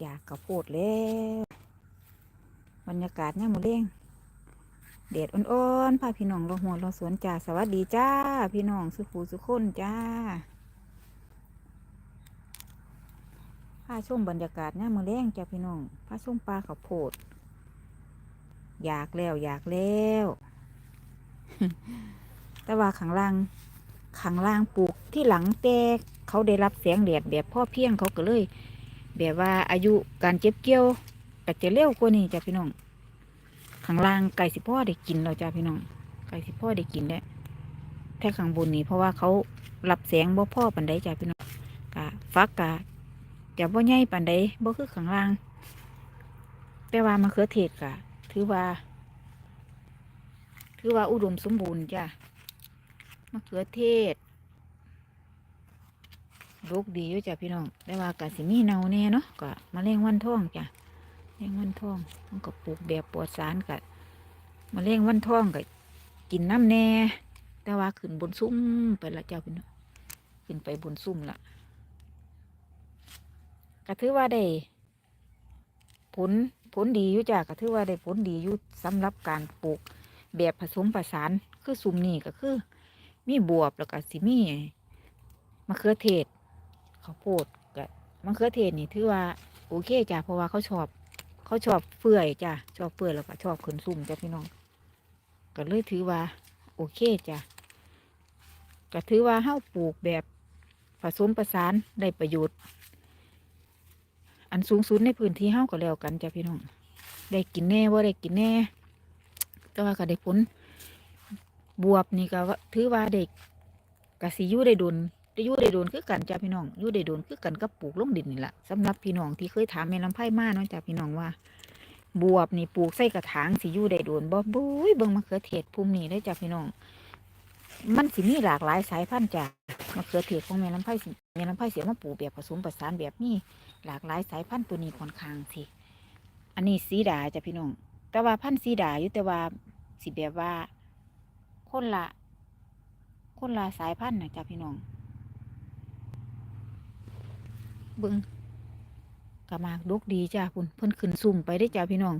อยากกระโพดแล้วบรรยากาศเนี่ยามมาเร่งเดดอ่อนๆพาพี่น้องเราหัวเราสวนจ้าสวัสดีจ้า พี่น้องสุขูสุขคนจ้าพาชมบรรยากาศเนี่ยามมาเร่งจ้าพี่น้องพาชมปลาข้าวโพด อยากแล้วอยากแล้ว แต่ว่าขังล่างขังล่างปลูกที่หลังแต่เขาได้รับแสงแดดแบบพ่อเพียงเขาก็เลย แบบว่าอายุการเจ็บเกี่ยวก็จะเร็วกว่านี้จ้ะพี่น้องข้างล่างไก่สิพ่อได้กินเราจ้ะพี่น้องไก่สิพ่อได้กินได้วแต่ข้างบนนี่เพราะว่าเขารับแสงบ่พ่อปันใดจ้ะพี่น้องกะฟักกะจะบ่ใหญ่ปันใดบ่คือข้างล่างแต่ว่ามะเขือเทศกะถือว่าถือว่าอุดมสมบูรณ์จ้ะมะเขือเทศ ลูกดีอยู่จ้ะพี่น้องแต่ว่ากะสิมีเนาแน่เนาะก็มาเลี้ยงวันท่องจ้ะเลี้ยงวันท่องมันก็ปลูกแบบปลอดสารกะมาเลี้ยงวันท่องก็กินน้ำแน่แต่ว่าขึ้นบนซุ้มไปละเจ้ะพี่น้องขึ้นไปบนซุ้มละก็ถือว่าได้ผลผลดีอยู่จ้ะก็ถือว่าได้ผลดีอยู่สำหรับการปลูกแบบผสมประสานคือซุ้มนี่ก็คือ มีบวบแล้วก็สิมีมะเขือเทศ ข้าวโพดกับมะเขือเทศนี่ถือว่าโอเคจ้ะเพราะว่าเขาชอบ เขาชอบเฟื่อยจ้ะชอบเฟื่อยแล้วก็ชอบข้นซุ่มจ้ะพี่น้องก็เลยถือว่า โอเคจ้ะก็ถือว่าเฮาปลูกแบบผสมประสานได้ประโยชน์ อันสูงสุดในพื้นที่เฮาก็แล้วกันจ้ะพี่น้อง ได้กินแน่ว่าได้กินแน่ แต่ว่าก็ได้ผลบวบนี่ก็ว่าถือว่าเด็กกสิยุได้ดุน ได้อยู่ได้โดนคือกันจ้าพี่น้องยู่ได้โดนคือกันกับปลูกลงดินนี่แหละสำหรับพี่น้องที่เคยถามแม่ลำไผ่มาเนาะจ้าพี่น้องว่า บวบนี่ปลูกใส่กระถางสิยู่ได้โดนบ่บุ้ยเบิ่งมะเขือเทศภูมินี้ได้จ้าพี่น้อง มันสิมีหลากหลายสายพันธุ์จ้ามะเขือเทศของแม่ลำไผ่แม่ลำไผ่เสียมาปลูกแบบผสมผสานแบบนี้หลากหลายสายพันธุ์ตัวนี้ค่อนข้างสิอันนี้สีดาจ้าพี่น้อง แต่ว่าพันธุ์สีดาอยู่แต่ว่าสิแบบว่าคนละคนละสายพันธุ์นะจ้าพี่น้อง เบิ้งกะมากดกดีจ้าพุ่นเพิ่นขึ้นซุ่มไปได้จ้าพี่น้อง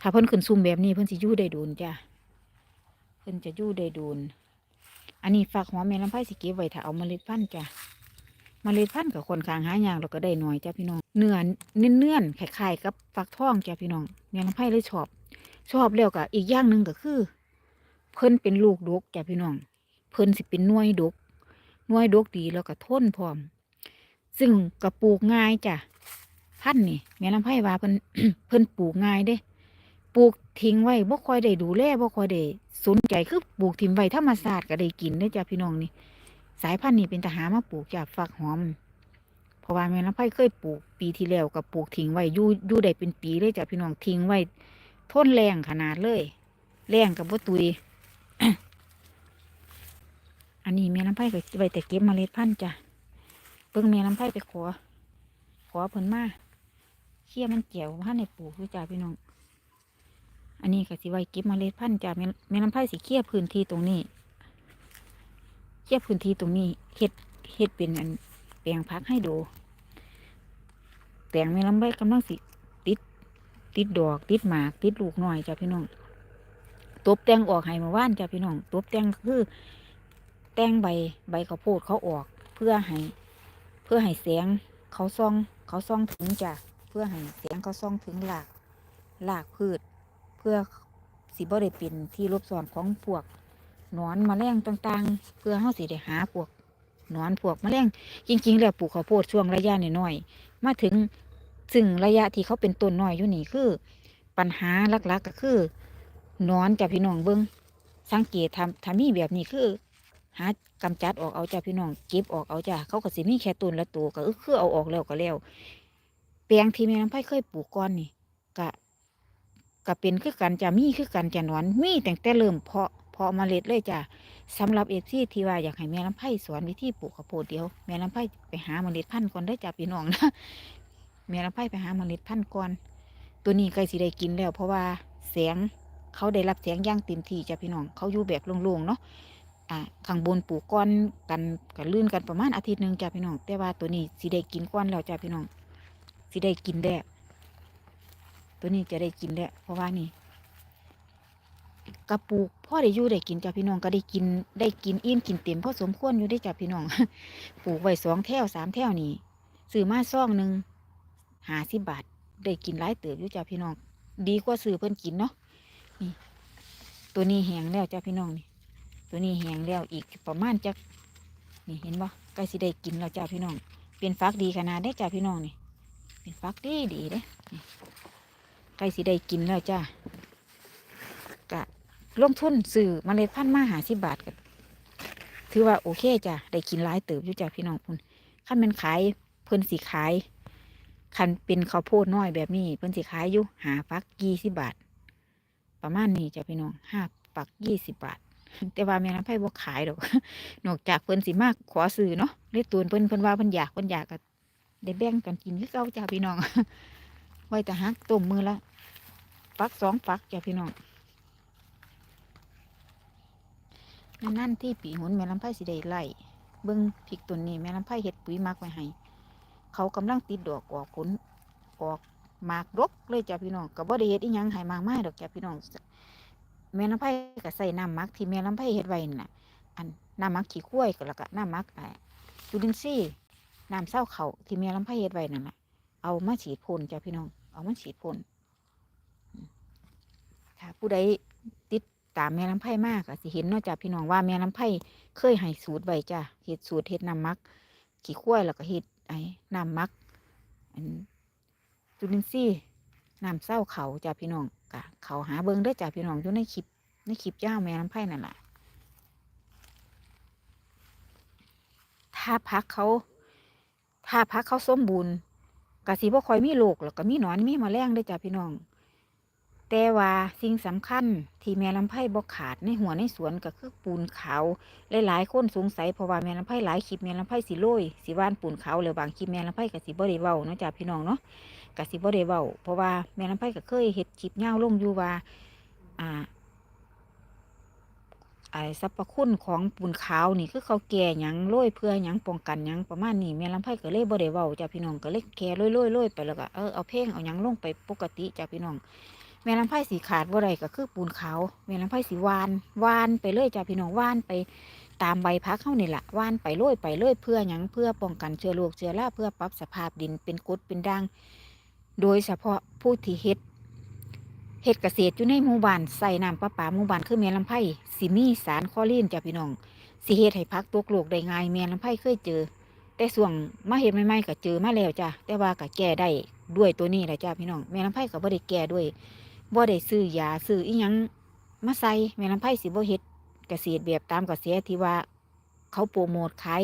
ถ้าเพิ่นขึ้นซุ่มแบบนี้เพิ่นสิยู่ได้โดนจ้าเพิ่นจะยู่ได้โดน อันนี้ฝากหัวแม่ลำไผ่สิเก็บไว้ถ้าเอาเมล็ดพันธุ์จ้าเมล็ดพันธุ์กับคนกลางหายากเราก็ได้หน่อยจ้าพี่น้อง เนื้อเนื้อนๆคล้ายๆกับฟักทองจ้าพี่น้องแม่ลำไผ่เลยชอบ ชอบแล้วก็อีกอย่างหนึ่งก็คือ เพิ่นเป็นลูกดกจ้าพี่น้อง เพิ่นสิเป็นน่วยดกน่วยดกดีแล้วก็ทนพร้อม ซึ่งก็ปลูกง่ายจ้ะพันนี่แม่ลำไผ่ว่าเพิ่นเพิ่นปลูกง่ายเด้ปลูกทิ้งไว้บ่ค่อยได้ดูแลบ่ค่อยได้สนใจคือปลูกทิ้งไว้ธรรมชาสติก็ได้กินได้จ้ะพี่น้องนี่สายพันธุ์นี้เป็นทหารมาปลูกจ้ะฝักหอม เพราะว่าแม่ลำไผ่เคยปลูกปีที่แล้วก็ปลูกทิ้งไว้อยู่อยู่ได้เป็นปีเลยจ้ะพี่น้องทิ้งไว้ทนแรงขนาดเลย แรงกับบ่ตุย อันนี้แม่ลำไผ่ก็ไว้แต่เก็บเมล็ดพันธุ์จ้ะ เบิ่งแม่ลำไผ่ไปขอ ขอเพิ่นมาเคี่ยมันเจียวพันในปลูกด้วยจ้าพี่น้อง อันนี้ก็สิไว้เก็บเมล็ดพันจ้าแม่แม่ลำไผ่สิเคี่ยพื้นที่ตรงนี้เคี่ยพื้นที่ตรงนี้เฮ็ดเฮ็ดเป็นอันแปลงพักให้ดูแปลงแม่ลำไผ่กำลังสิติด ติดดอกติดหมาก ติดลูกหน่อยจ้าพี่น้องตบแต่งออกให้มาว่านจ้าพี่น้องตบแต่งคือ แต่งใบใบข้าวโพดเขาออกเพื่อให้ เพื่อให้แสงเขาส่องเขาส่องถึงจ้ะเพื่อให้แสงเขาส่องถึงหลากหลากพืช เพื่อสิบ่ได้เป็นที่รบซ้อนของพวกหนอนมแมลงต่างๆ เพื่อเฮาสิได้หาพวกหนอนพวกมแมลงจริงๆ แล้วปลูกข้าวโพดช่วงระยะน้อยๆมาถึงซึ่งระยะที่เขาเป็นต้นน้อยอยู่นี่คือ ปัญหาหลักๆก็คือนอนจ้ะพี่น้องเบิ้งสังเกตทำทำมีแบบนี้คือ หา กำจัดออกเอาจ้าพี่น้องเก็บออกเอาจ้าเขาก็สิมีแค่ต้นละตัวก็คือเอาออกแล้วก็แล้วแปลงที่แม่น้ำไผ่เคยปลูกก่อนนี่กะกะเป็นคือกันจะมีคือกันจะหนอนมีแต่แต่เริ่มเพาะเพาะเมล็ดเลยจ้ะสำหรับเอฟซีที่ว่าอยากให้แม่น้ำไผ่สอนวิธีปลูกข้าวโพดเดียวแม่น้ำไผ่ไปหาเมล็ดพันธุ์ก่อนได้จ้าพี่น้องนะแม่น้ำไผ่ไปหาเมล็ดพันธุ์ก่อนตัวนี้ใกล้สิได้กินแล้ว เพราะว่าแสงเขาได้รับแสงย่างเต็มที่จ้ะพี่น้องเขาอยู่แบบโล่งๆเนาะ อ่าข้างบนปลูกก้อนกันกันลื่นกันประมาณอาทิตย์หนึ่งจ้าพี่น้อง แต่ว่าตัวนี้สิได้กินก้อนแล้วจ้าพี่น้องสิได้กินแด้ตัวนี้จะได้กินแด้เพราะว่านี่กระปูกพ่อได้อยู่ได้กินจ้ะพี่น้องก็ได้กินได้กินอิ่มกินเต็มพอสมควรอยู่ได้จ้ะพี่น้องปลูกไว้สองแถวสามแถวนี่ซื้อมาซองหนึ่งหาสิบบาทได้กินหลายเติบอยู่จ้ะพี่น้อง ดีกว่าซื้อเพิ่นกินเนาะนี่ตัวนี้แห้งแล้วจ้ะพี่น้องนี่ ตัวนี้แห้งแล้วอีกประมาณจักนี่เห็นบ่ใกล้สิได้กินแล้วจ้ะพี่น้อง เป็นฟักดีขนาดได้จ้ะพี่น้องนี่ เป็นฟักดีดีเด้ใกล้สิได้กินแล้วจ้ะกะลงทุนซื้อมเมล็ดพันธุ์มาหาสิบบาทกันถือว่าโอเคจ้ะได้กินหลายเติบอยู่จ้ะพี่น้องพุ่นขั้นเป็นขายเพิ่นสิขายคันเป็นข้าวโพดน้อยแบบนี้เพิ่นสิขายอยู่หาฟักยี่สิบบาท ประมาณนี้จ้ะพี่น้องห้าปักยี่สิบบาท แต่ว่าแม่น้ำไผ่บ่ขายดอกนอกจากเพิ่นสิมากขอซื้อเนาะเลยตูนเพิ่นเพิ่นว่าเพิ่นอยากเพิ่นอยากก็ได้แบ่งกันกินคือเก่าจ้าพี่น้อง ไว้แต่ฮักต้มมือละฟักสองฟักจ้าพี่น้องนั่นที่ปีหุนแม่ลำไผ่สิได้ไล่เบิ่งพริกต้นนี้แม่ลำไผ่เฮ็ดปุ๋ยมักไว้ให้เขากำลังติดดอกออกผลออกหมากรกเลยจ้าพี่น้องก็บ่ได้เฮ็ดอีหยังให้มากมายดอกจ้าพี่น้อง แม่ลำไผ่ก็ใส่น้ำมักที่แม่ลำไผ่เฮ็ดไว้นั่นน่ะ อันน้ำมักขี้ข้วยก็แล้วก็น้ำมักจุลินทรีย์น้ำเศร้าเขาที่แม่ลำไผ่เฮ็ดไว้นั่นแหะเอามาฉีดพ่นจ้ะพี่น้อง เอามาฉีดพ่นถ้าผู้ใดติดตามแม่ลำไผ่มากก็สิเห็นเนาะจ้ะพี่น้องว่าแม่ลำไผ่เคยให้สูตรไว้จ้ะเฮ็ดสูตรเฮ็ดน้ำมักขี้ข้วยแล้วก็เฮ็ดไอ้น้ำมักอันจุลินทรีย์ น้ำเศร้าเขาจ้ะพี่น้องกะเขาหาเบิงได้จ้ะพี่น้องอยู่ในคลิปในคลิปเจ้าแม่ลำไผ่นั่นแหละถ้าพักเขา ถ้าพักเขาสมบูรณ์กะสิบ่คอยมีโรคแล้วก็มีหนอนมีมแมลงเด้จ้ะพี่น้อง แต่ว่าสิ่งสำคัญที่แม่ลำไผ่บ่ขาดในหัวในสวนก็คือปูนขาวหลายๆคนสงสัยเพราะว่าแม่ลำไผ่หลายคลิปแม่ลำไผ่สิโรยสิว่านปูนขาวแล้วบางคลิปแม่ลำไผ่ก็สิบ่ได้เว้าเนาะจ้ะพี่น้องเนาะ ก็สิบ่ได้เว้าเพราะว่าแม่ลำไผ่ก็เคยเฮ็ดคลิปยาลงอยู่ว่า อ่าไอ้สรรพคุณของปูนขาวนี่คือเขาแก่หยังโรยเพื่อหยังป้องกันหยังประมาณนี้แม่ลำไผ่ก็เลยบ่ได้เว้าจ้ะพี่น้องก็เลยแก่โรยโรยโรยไปแล้วก็เออเอาเพลงเอาหยังลงไปปกติจ้ะพี่น้องแม่ลำไผ่สีขาดบ่ได้ก็คือปูนขาวแม่ลำไผ่สีวานวานไปเลยจ้ะพี่น้องวานไปตามใบพักเข้านี่แหละวานไปโรยไปเรยเพื่อหยังเพื่อป้องกันเชื้อโรคเชื้อราเพื่อปรับสภาพดินเป็นกรดเป็นด่าง โดยเฉพาะผู้ที่เฮ็ดเฮ็ดเกษตรอยู่ในหมู่บ้านใส่น้ำประปาหมู่บ้านคือแม่ลำไผ่สิมีสารคลอรีนจ้ะพี่น้องสิเฮ็ดให้พักตกโลกได้ง่ายแม่ลำไผ่เคยเจอ แต่ส่วงมาเฮ็ดใหม่ๆก็เจอมาแล้วจ้ะแต่ว่าก็แก้ได้ด้วยตัวนี้แหละจ้ะพี่น้องแม่ลำไผ่ก็บ่ได้แก้ด้วยบ่ได้ซื้อยาซื้ออีหยังมาใส่แม่ลำไผ่สิบ่เฮ็ดเกษตรแบบตามกระแสที่ว่า เขาโปรโมทขาย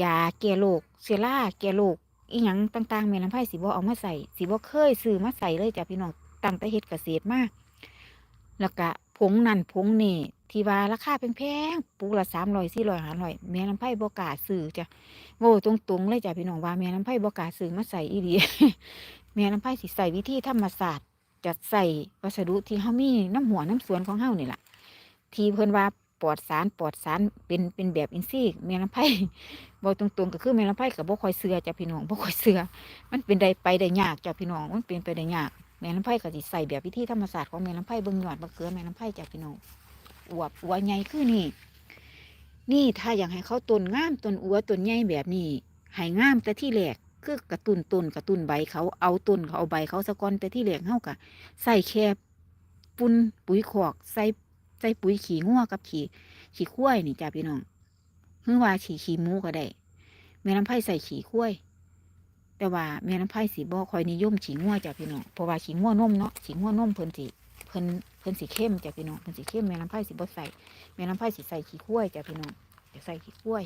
ยาแก้โรคเชื้อราแก้โรค อีหยังต่างๆแม่ลำไผ่สิบ่เอามาใส่สิบ่เคยซื้อมาใส่เลยจ้ะพี่น้องตั้งแต่เฮ็ดเกษตรมาแล้วก็ผงนั่นผงนี่ที่ว่าราคาแพงๆปุกละสามร้อยสี่ร้อยห้าร้อยแม่น้ำไผ่บ่กล้าซื้อจ้ะโว้ตรงๆเลยจ้ะพี่น้องว่าแม่น้ำไผ่บ่กล้าซื้อมาใส่อีหลีแม่น้ำไผ่สิใส่วิธีธรรมศาสตร์จัดใส่วัสดุที่เฮามีน้ำหัวน้ำสวนของเฮานี่ล่ะที่เพิ่นว่า ปลอดสารปลอดสารเป็นเป็นแบบอินทรีย์แม่น้ำไผ่บอกตรงๆก็คือแม่น้ำไผ่กับบ่ค่อยเสือจ้ะพี่น้องบ่ค่อยเสือมันเป็นได้ไปได้ยากจ้ะพี่น้องมันเป็นไปได้ยากแม่ลำไผ่ก็สิใส่แบบวิธีธรรมศาสตร์ของแม่ลำไผ่เบิ่งหยอดมะเขือแม่ลำไผ่จาพี่น้องอวบอวใหญ่คือนี่ นี่ถ้าอยากให้เขาต้นงามต้นอัวต้นใหญ่แบบนี้ให้งามแต่ที่แรกคือกระตุนต้นกระตุนใบเขาเอาต้นเขาเอาใบเขาสะก้อนแต่ที่แรกเฮากะใส่แค่ปุ่นปุ๋ยขอกใส่ ใส่ปุ๋ยขี้งัวกับขี้ขี้ข้วยนี่จ้าพี่น้องหรือว่าขี้ขี้หมูก็ได้แม่ลำไผ่ใส่ขี้ข้วยแต่ว่าแม่น้ำไผ่สีบ่คอยนิยมฉีงัวจ้ะพี่น้องเพราะว่าฉีงัวนมเนาะฉีงัวนมเพิ่นสิเพิ่นเพิ่นสีเข้มจ้ะพี่น้องเพิ่นสีเข้มแม่น้ำไผ่สีบ่ใส่แม่น้ำไผ่สีใส่ขี้ข้วยจ้ะพี่น้องจะใส่ขี้ข้วย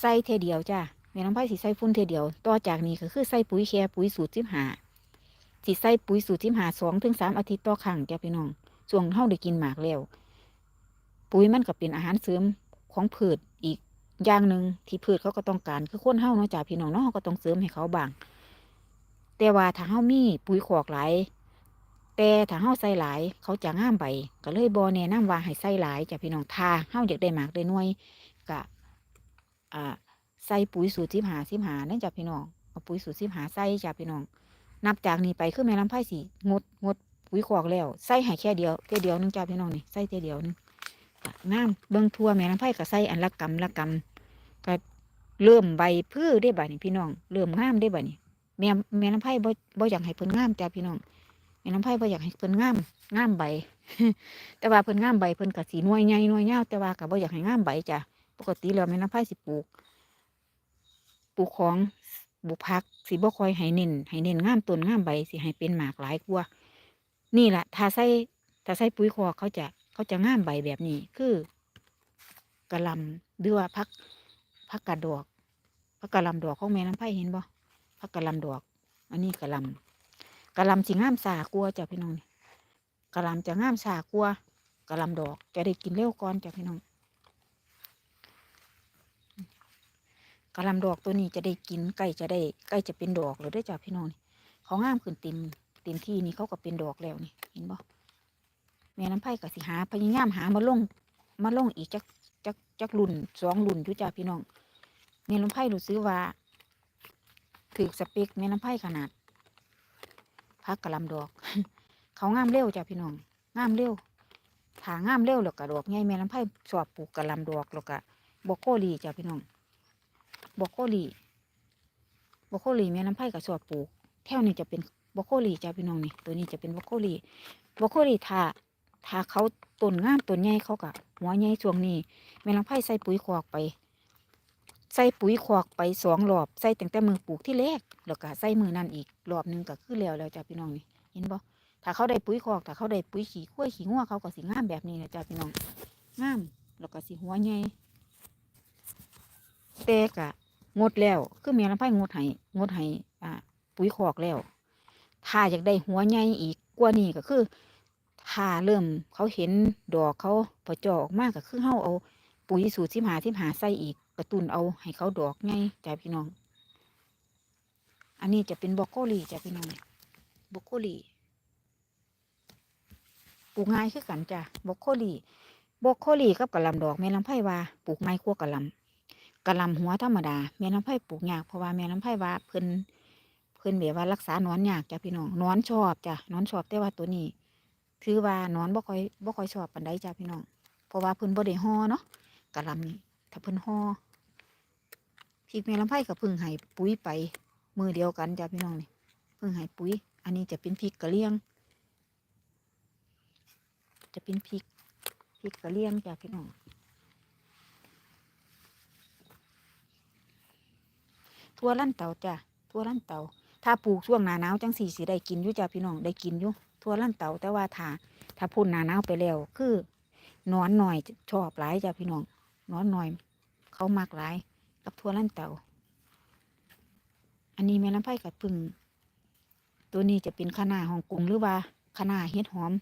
ใส่เทเดียวจ้ะแม่น้ำไผ่สีใส่ฟุ้นเทเดียว ต่อจากนี้ก็คือใส่ปุ๋ยแค่ปุ๋ยสูตรสิบหา สิใส่ปุ๋ยสูตรสิบหาสองถึงสามอาทิตย์ต่อครั้งจ้ะพี่น้องช่วงเฮาได้กินหมากแล้วปุ๋ยมันก็เป็นอาหารเสริมของพืชอีกอย่างหนึ่งที่พืชเขาก็ต้องการคือคนเฮาเนาะจ้าพี่น้องเนาะเราก็ต้องเสริมให้เขาบางแต่ว่าถ้าเฮามีปุ๋ยขอกหลายแต่ถ้าเฮาใส่หลาย เขาจะง่ามใบก็เลยบ่แนะนำว่าให้ใส่หลายจ้าพี่น้องถ้าเฮาอยากได้หมากได้น่วยก็อ่าใส่ปุ๋ยสูตรสิบหาสิบหานั่นจ้ะพี่น้องเอาปุ๋ยสูตรสิบหาใส่จ้ะพี่น้อง นับจากนี้ไปคือแม่ลำไผ่สีงดงดปุ๋ยขอกแล้วใส่ให้แค่เดียวเท่เดียวนึงจ้ะพี่น้องนี่ใส่เท่เดียวนึงก็งามเบิ่งทั่วแม่ลำไผ่ก็ใส่อันละกำละกำก็เริ่มใบพืชได้บ่นี่พี่น้อง เริ่มงามได้บ่นี่แม่แม่ลำไผ่บ่บ่อยากให้เพิ่นงามจ้ะพี่น้องแม่ลำไผ่บ่อยากให้เพิ่นงามงามใบ แต่ว่าเพิ่นงามใบเพิ่นก็สีน่วยใหญ่น่วยยาแต่ว่าก็บ่อยากให้งามใบจ้ะปกติแล้วแม่ลำไผ่สิปลูกปลูกของ ปลูกผักสิบ่ค่อยให้เน้นให้เน้นง่ามต้นง่ามใบสิให้เป็นหมากหลายกว่านี่แหละถ้าใส่ถ้าใส่ปุ๋ยคอเขาจะเขาจะง่ามใบแบบนี้คือกระลำหรือว่าพักพักกระดอกพักกระลำดอกของแม่น้ำไผ่เห็นบ่พักกระลำดอก อันนี้กระลำกระลำสิง่ามสากลัวจ้ะพี่น้องกระลำจะง่ามสากลัวกระลำดอกจะได้กินเร็วก่อนจ้ะพี่น้อง กะลำดอกตัวนี้จะได้กินใกล้จะได้ใกล้จะเป็นดอกแล้วได้จ้ะพี่น้องนี่เขางามขึ้นเต็มเต็มที่นี่เขาก็เป็นดอกแล้วนี่เห็นบ่แม่น้ำไผ่กับสิหาพยายามหามาลงมาลงอีกจักจักจักรุ่นสองรุ่นอยู่จ้ะพี่น้องแม่น้ำไผ่รู้ซื้อว่าถือสเปคแม่น้ำไผ่ขนาดพักกะลำดอก เขางามเร็วจ้ะพี่น้องงามเร็วถางามเร็วแล้วก็ดอกใหญ่แม่น้ำไผ่ชอบปลูกกะลำดอกแล้วก็บกโคลีจ้ะพี่น้อง บอกโคลีบอกโคลีแม่น้ำไผ่กับสอบปลูกแถวนี้จะเป็นบอกโคลีจ้าพี่น้องนี่ตัวนี้จะเป็นบอกโคลีบอกโคลีถ้าถ้าเขาต้นงามต้นใหญ่เขากะหัวใหญ่ช่วงนี้แม่น้ำไผ่ใส่ปุ๋ยคอกไป ใส่ปุ๋ยคอกไปสองรอบใส่ตั้งแต่มือปลูกที่แรกแล้วก็ใส่มือนั่นอีกรอบนึงก็คือแล้วแล้วจ้าพี่น้องนี่เห็นบ่ถ้าเขาได้ปุ๋ยคอกถ้าเขาได้ปุ๋ยขี้ขั้วขี้งัวเขาก็สิงามแบบนี้นะจ้าพี่น้องงามแล้วก็สิหัวใหญ่แต่กะ งดแล้ว คือแม่ลำไผ่งดให้งดให้อ่าปุ๋ยคอกแล้ว ถ้าอยากได้หัวใหญ่อีกกว่านี้ก็คือถ้าเริ่มเขาเห็นดอกเขาพอจอออกมากก็คือเฮาเอา ปุ๋ยสูตรสิหาสิหาใส่อีกกระตุนเอาให้เขาดอกไงจ้าพี่น้อง อันนี้จะเป็นบรอกโคลีจ้าพี่น้องบรอกโคลีปลูกง่ายคือกันจ้ะบรอกโคลีบรอกโคลีกับกะลำดอกแม่ลำไผ่ว่าปลูกง่ายกว่ากะลำ กะลำหัวธรรมดาแม่น้ำไผ่ปลูกยากเพราะว่าแม่น้ำไผ่ว่าเพิ่นเพิ่นแบบว่ารักษาหนอนยากจ้ะพี่น้องหนอนชอบจ้ะหนอนชอบแต่ว่าตัวนี้ ถือว่าหนอนบ่ค่อยบ่ค่อยชอบปานใดจ้ะพี่น้องเพราะว่าเพิ่นบ่ได้ห่อเนาะกะลำนี่ถ้าเพิ่นห่อพริกแม่ลำไผ่กับพึ่งให้ปุ๋ยไปมือเดียวกันจ้ะพี่น้องนี่พึ่งให้ปุ๋ย อันนี้จะเป็นพริกกะเหรี่ยง จะเป็นพริกพริกกะเหรี่ยงจ้ะพี่น้อง ทั่วลั่นเตาจ้ะทั่วลั่นเตาถ้าปลูกช่วงหนาหนาวจังสี่สิได้กินอยู่จ้ะพี่น้องได้กินอยู่ทั่วลั่นเตาแต่ว่าถ้าถ้าพ่นหนาหนาวไปแล้ว คือนอนหน่อยชอบหลายจ้ะพี่น้องนอนหน่อย เขามากหลาย กับทั่วลั่นเตาอันนี้แม่น้ำไผ่กับพึ่งตัวนี้จะเป็นคะน้าฮ่องกงหรือว่าคะน้าเห็ดหอม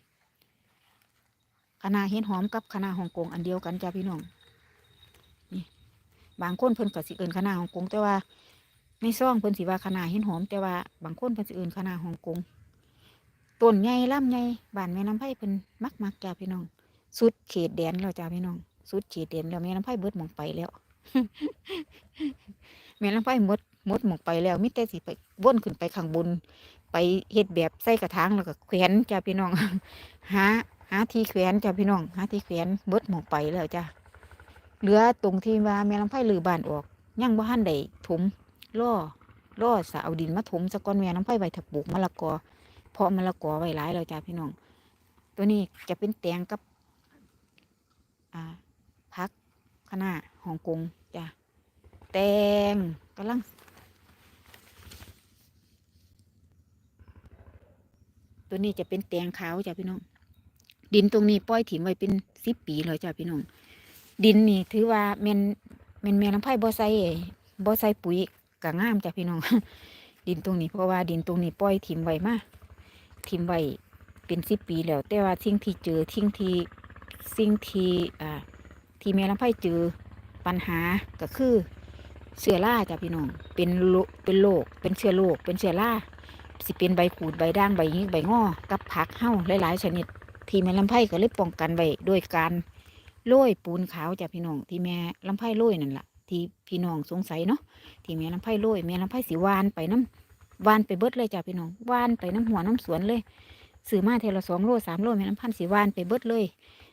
คะน้าเห็ดหอมกับคะน้าฮ่องกงอันเดียวกันจ้ะพี่น้องบางคนเพิ่นก็สิเอินคะน้าฮ่องกงแต่ว่า ในซ่องเพิ่นสิว่าคะน้าเห็นหอม แต่ว่าบางคนเพิ่นสิเอิ้นคะน้าฮ่องกงต้นใหญ่ลำใหญ่บ้านแม่น้ำไผ่เพิ่นมักมักจ้าพี่น้อง สุดเขตแดนแล้วจ้าพี่น้องสุดเขตแดนแล้วแม่น้ำไผ่เบิดหมองไปแล้วแม่น้ำไผ่หมดหมดหมองไปแล้วมิแต่สิไปว่นขึ้นไปข้างบน ไปเฮ็ดแบบใส่กระถางแล้วก็แขวนจ้าพี่น้องหาหาที่แขวนจ้าพี่น้องหาที่แขวนเบิดหมองไปแล้วจ้าเหลือตรงที่ว่าแม่ลำไผ่ลือบ้านออก ยังบ่ทันได้ถม ล่อล่อสะเอาดินมาถมสะก้อนแม่ลำไผ่ไว้ถ้าปลูกมะละกอ เพาะมะละกอไว้หลายแล้วจ้าพี่น้อง ตัวนี้จะเป็นแตงกับ อ่าพักคะน้าฮ่องกงจ้าแตงกำลังตัวนี้จะเป็นแตงขาวจ้าพี่น้อง ดินตรงนี้ปล่อยถิ่มไว้เป็นสิบปีเลยจ้าพี่น้อง ดินนี่ถือว่าแม่นแม่นแม่น้ำไผ่บ่ใส่บ่ใส่ปุ๋ย ก็งามจ้ะพี่น้อง ดินตรงนี้เพราะว่าดินตรงนี้ปล่อยถิ่มไว้มาถิ่มไว้เป็นสิบปีแล้ว แต่ว่าสิ่งที่เจอสิ่งที่สิ่งที่อ่าที่แม่น้ำไผ่เจอปัญหาก็คือเชื้อราจ้ะพี่น้องเป็นโรเป็นโรคเป็นเชื้อโรคเป็นเชื้อราสิเป็นใบขูดใบด่างใบยิกใบงอกับผักเห่าหลายๆ ชนิด ที่แม่ลำไผ่ก็เลยป้องกันไว้โดยการโรยปูนขาวจ้ะพี่น้องที่แม่ลำไผ่โรยนั่นแหละ ที่พี่น้องสงสัยเนาะที่แม่น้ำไผ่โรยแม่น้ำไผ่สีวานไปน้ำวานไปเบิดเลยจ้ะพี่น้องวานไปน้ำหัวน้ำสวนเลยซื้อมาเทละสองโลสามโลแม่น้ำพันสีวานไปเบิดเลย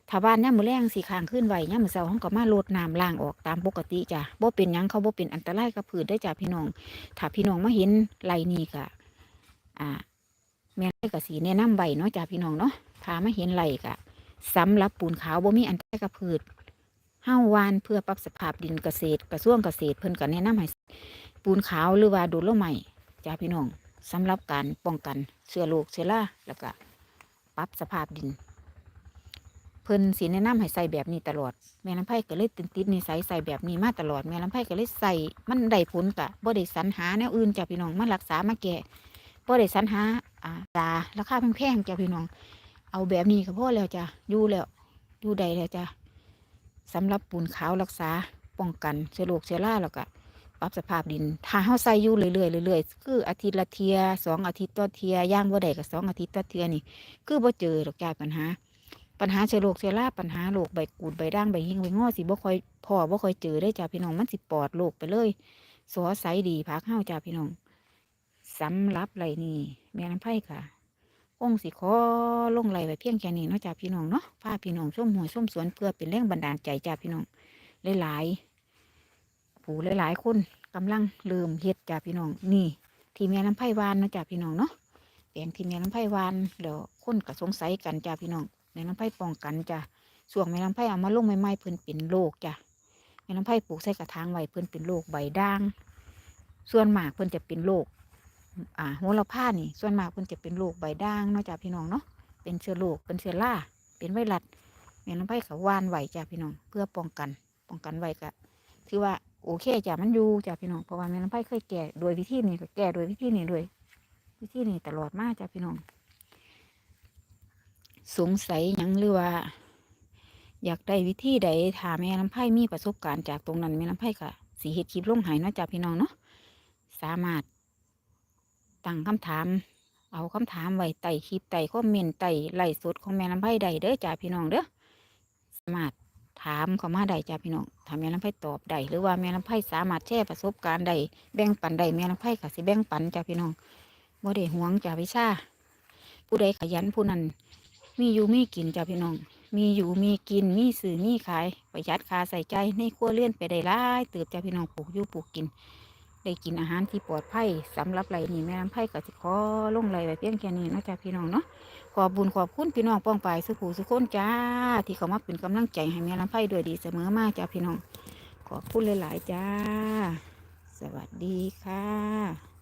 ถ้าบ้านย่ามมือแรงสีขางขึ้นไหวย่ามมือเสาห้องก็มาโลดน้ำล้างออกตามปกติจ้ะบ่เป็นยังเขาบ่เป็นอันตรายกับผืนได้จ้ะพี่น้อง ถ้าพี่น้องมาเห็นไหลนี่ก็อ่าแม่นก็สีแนะนำใบเนาะจ้ะพี่น้องเนาะถ้ามาเห็นไหลก็สำหรับปูนขาวบ่มีอันตรายกับพืช เฮ้าวานเพื่อปรับสภาพดินเกษตรกระทรวงเกษตรเพิ่นก็แนะนำให้ปูนขาวหรือว่าดูดลใหม่จ้ะพี่น้องสำหรับการป้องกันเชื้อโรคเชื้อราแล้วก็ปรับสภาพดิน เพิ่นสีแนะนำให้ใส่แบบนี้ตลอดแม่ลำไผ่ก็เลยติดติดนิสัยใส่แบบนี้มาตลอดแม่ลำไผ่ก็เลยใส่มันได้ผลกะบ่ได้สรรหาแนวอื่นจ้ะพี่น้องมารักษามาแก่บ่ได้สรรหาอ่าตาราคาแพงๆจ้ะพี่น้อง เอาแบบนี้ก็พอแล้วจ้ะอยู่แล้วอยู่ได้แล้วจ้ะ สำหรับปูนขาวรักษาป้องกันเชื้อโรคเชื้อราแล้วก็ปรับสภาพดินถ้าเฮาใส่อยู่เรื่อยๆเรื่อยๆคืออาทิตย์ละเทียสองอาทิตย์ต่อเทียย่างบ่ได้ก็สองอาทิตย์ต่อเทียนี่ คือบ่เจอดอกจ้ปัญหา ปัญหาเชื้อโรคเชื้อราปัญหาโรคใบกูดใบด่างใบหิงใบงอสิบ่ค่อยพอบ่ค่อยเจอได้จ้ะพี่น้องมันสิปลอดโรคไปเลยสอใสดีพักเฮาจ้ะพี่น้องสำหรับไรนี่แม่น้ำไผ่ค่ะ งสิขอลงไหลไว้เพียงแค่นี้เนาะจ้ะพี่น้องเนาะพาพี่น้องชมหัวชมสวนเพื่อเป็นแรงบันดาลใจจ้ะพี่น้องหลายๆผู้หลายๆคนกำลังเริ่มเฮ็ดจ้ะพี่น้องนี่ ที่แม่น้ำไผ่วานเนาะจ้ะพี่น้องเนาะแปลงที่แม่น้ำไผ่วานแล้วคนก็สงสัยกันจ้ะพี่น้องแม่น้ำไผ่ป้องกันจ้ะส่วนแม่น้ำไผ่เอามาลงใหม่ๆเพิ่นเป็นโรคจ้ะแม่น้ำไผ่ปลูกใส่กระถางไว้เพิ่นเป็นโรคใบด่าง ส่วนหมากเพิ่นจะเป็นโรค อ่าโหระพานี่ ส่วนมากเพิ่นจะเป็นโรคใบด่างเนาะจ้ะพี่น้องเนาะเป็นเชื้อโรคเป็นเชื้อราเป็นไวรัสแม่น้ำไผ่ก็หวานไหวจ้ะพี่น้อง เพื่อป้องกัน ป้องกันไว้ก็ถือว่าโอเคจ้ะมันอยู่จ้ะพี่น้องเพราะว่าแม่น้ำไผ่เคยแก่โดยวิธีนี้ก็แก่โดยวิธีนี้ด้วยวิธีนี้ตลอดมาจ้ะพี่น้อง สงสัยยังหรือว่า อยากได้วิธีใดถามแม่น้ำไผ่มีประสบการณ์จากตรงนั้นแม่น้ำไผ่ก็สีเฮ็ดคลิปลงหายเนาะจากพี่น้องเนาะสามารถ ตั้งคำถาม เอาคำถามไว้ใต้คลิปใต้อมเมนต์ใต้ไลฟ์สดของแม่น้ำไผ่ใดเด้อจ้าพี่น้องเด้อสามารถถามเข้ามาได้จ้าพี่น้องถ้าแม่น้ำไผ่ตอบได้หรือว่าแม่น้ำไผ่สามารถแชร์ประสบการณ์ใดแบ่งปันใดแม่น้ำไผ่ก็สิแบ่งปันจ้าพี่น้องบ่ได้หวงจ้าวิชาผู้ใดขยันผู้นั้นมีอยู่มีกินจ้าพี่น้องมีอยู่มีกินมีสื่อมีขายประหยัดค่าใส่ใจในครัวเรือนไปได้หลายเติบจ้าพี่น้องปลูกอยู่ปลูกกิน ได้กินอาหารที่ปลอดภัยสำหรับไรนี่แม่น้ำไผ่ก็สิขอลงไรไว้เพียงแค่นี้นะจ๊ะพี่น้องเนาะขอบุญขอบคุณพี่น้องป้องไปายสุขูสุขคนจ้า ที่เขามาเป็นกำลังใจให้แม่น้ำไผ่ด้วยดีเสมอมาจ้ะพี่น้อง ขอบคุณหลาย ๆ จ้า สวัสดีค่ะ